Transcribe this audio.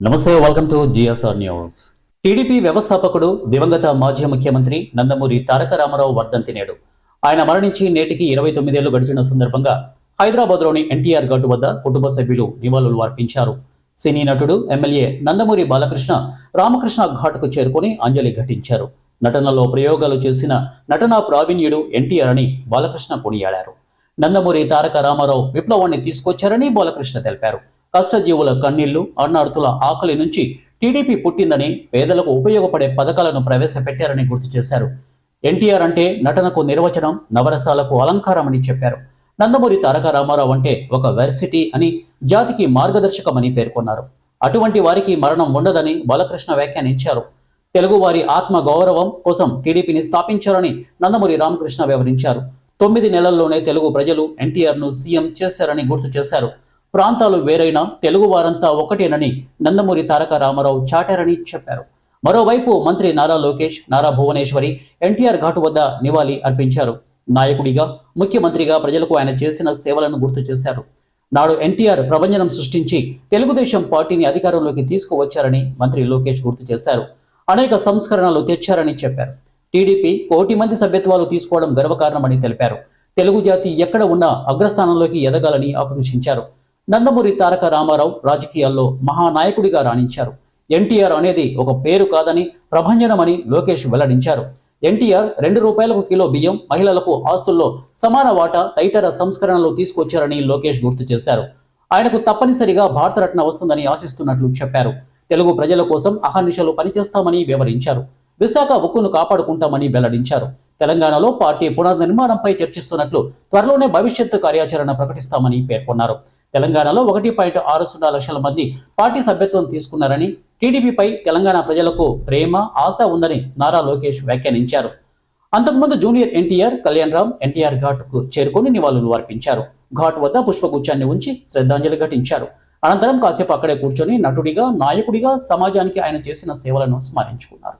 నమస్తే welcome to GSR news TDP వ్యవస్థాపకుడు దివంగత మాజీ ముఖ్యమంత్రి నందమూరి తారక రామారావు వర్ధంతి నేడు. ఆయన మరణించి నేటికి ఇరవై తొమ్మిదేళ్ళు గడిచిన సందర్భంగా హైదరాబాద్లోని ఎన్టీఆర్ ఘాటు వద్ద కుటుంబ సభ్యులు నివాళులు అర్పించారు. సినీ నటుడు ఎమ్మెల్యే నందమూరి బాలకృష్ణ రామకృష్ణ ఘాట్కు చేరుకుని అంజలి ఘటించారు. నటనలో ప్రయోగాలు చేసిన నటనా ప్రావీణ్యుడు ఎన్టీఆర్ అని బాలకృష్ణ కొనియాడారు. నందమూరి తారక రామారావు విప్లవాన్ని తీసుకొచ్చారని బాలకృష్ణ తెలిపారు. కష్టజీవుల కన్నీళ్ళు అన్నార్థుల ఆకలి నుంచి టీడీపీ పుట్టిందని పేదలకు ఉపయోగపడే పథకాలను ప్రవేశపెట్టారని గుర్తు చేశారు. ఎన్టీఆర్ అంటే నటనకు నిర్వచనం నవరసాలకు అలంకారమని చెప్పారు. నందమూరి తారక రామారావు అంటే ఒక వెర్సిటీ అని జాతికి మార్గదర్శకమని పేర్కొన్నారు. అటువంటి వారికి మరణం ఉండదని బాలకృష్ణ వ్యాఖ్యానించారు. తెలుగువారి ఆత్మ గౌరవం కోసం టీడీపీని స్థాపించారని నందమూరి రామకృష్ణ వివరించారు. తొమ్మిది నెలల్లోనే తెలుగు ప్రజలు ఎన్టీఆర్ను సీఎం చేశారని గుర్తు చేశారు. ప్రాంతాలు వేరైనా తెలుగు వారంతా ఒకటేనని నందమూరి తారక రామారావు చాటారని చెప్పారు. మరోవైపు మంత్రి నారా లోకేష్ నారా భువనేశ్వరి ఎన్టీఆర్ ఘాటు వద్ద నివాళి అర్పించారు. నాయకుడిగా ముఖ్యమంత్రిగా ప్రజలకు ఆయన చేసిన సేవలను గుర్తు చేశారు. నాడు ఎన్టీఆర్ ప్రభంజనం సృష్టించి తెలుగుదేశం పార్టీని అధికారంలోకి తీసుకువచ్చారని మంత్రి లోకేష్ గుర్తు చేశారు. అనేక సంస్కరణలు తెచ్చారని చెప్పారు. టీడీపీ కోటి మంది సభ్యత్వాలు తీసుకోవడం గర్వకారణమని తెలిపారు. తెలుగు జాతి ఎక్కడ ఉన్నా అగ్రస్థానంలోకి ఎదగాలని ఆకాంక్షించారు నందమూరి తారక రామారావు రాజకీయాల్లో మహానాయకుడిగా రాణించారు. ఎన్టీఆర్ అనేది ఒక పేరు కాదని ప్రభంజనమని లోకేష్ వెల్లడించారు. ఎన్టీఆర్ రెండు రూపాయలకు కిలో బియ్యం మహిళలకు ఆస్తుల్లో సమాన వాటా తదితర సంస్కరణలు తీసుకొచ్చారని లోకేష్ గుర్తు చేశారు. ఆయనకు తప్పనిసరిగా భారతరత్న వస్తుందని ఆశిస్తున్నట్లు చెప్పారు. తెలుగు ప్రజల కోసం అహర్నిశలు పనిచేస్తామని వివరించారు. విశాఖ ఉక్కును కాపాడుకుంటామని వెల్లడించారు. తెలంగాణలో పార్టీ పునర్నిర్మాణంపై చర్చిస్తున్నట్లు త్వరలోనే భవిష్యత్తు కార్యాచరణ ప్రకటిస్తామని పేర్కొన్నారు. తెలంగాణలో ఒకటి పాయింట్ ఆరు సున్నా లక్షల మంది పార్టీ సభ్యత్వం తీసుకున్నారని టీడీపీపై తెలంగాణ ప్రజలకు ప్రేమ ఆశ ఉందని నారా లోకేష్ వ్యాఖ్యానించారు. అంతకుముందు junior NTR Kalyan Ram NTR ఘాట్కు చేరుకొని నివాళులు అర్పించారు. ఘాట్ వద్ద పుష్పగుచ్చాన్ని ఉంచి శ్రద్ధాంజలి ఘటించారు. అనంతరం కాసేపు అక్కడే కూర్చొని నటుడిగా నాయకుడిగా సమాజానికి ఆయన చేసిన సేవలను స్మరించుకున్నారు.